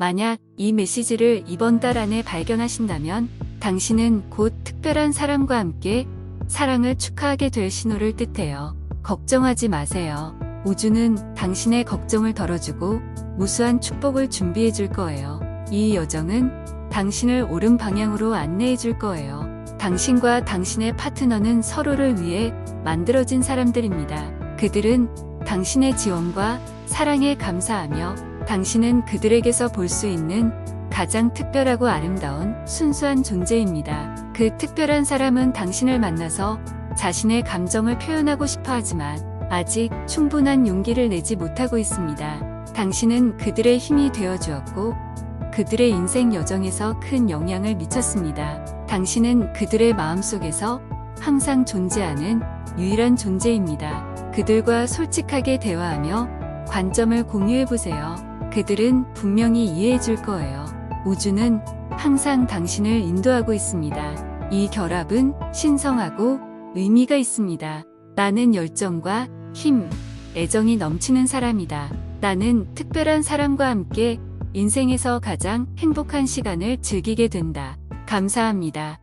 만약 이 메시지를 이번 달 안에 발견하신다면 당신은 곧 특별한 사람과 함께 사랑을 축하하게 될 신호를 뜻해요. 걱정하지 마세요. 우주는 당신의 걱정을 덜어주고 무수한 축복을 준비해 줄 거예요. 이 여정은 당신을 옳은 방향으로 안내해 줄 거예요. 당신과 당신의 파트너는 서로를 위해 만들어진 사람들입니다. 그들은 당신의 지원과 사랑에 감사하며 당신은 그들에게서 볼 수 있는 가장 특별하고 아름다운 순수한 존재입니다. 그 특별한 사람은 당신을 만나서 자신의 감정을 표현하고 싶어 하지만 아직 충분한 용기를 내지 못하고 있습니다. 당신은 그들의 힘이 되어 주었고 그들의 인생 여정에서 큰 영향을 미쳤습니다. 당신은 그들의 마음속에서 항상 존재하는 유일한 존재입니다. 그들과 솔직하게 대화하며 관점을 공유해 보세요. 그들은 분명히 이해해 줄 거예요. 우주는 항상 당신을 인도하고 있습니다. 이 결합은 신성하고 의미가 있습니다. 나는 열정과 힘, 애정이 넘치는 사람이다. 나는 특별한 사람과 함께 인생에서 가장 행복한 시간을 즐기게 된다. 감사합니다.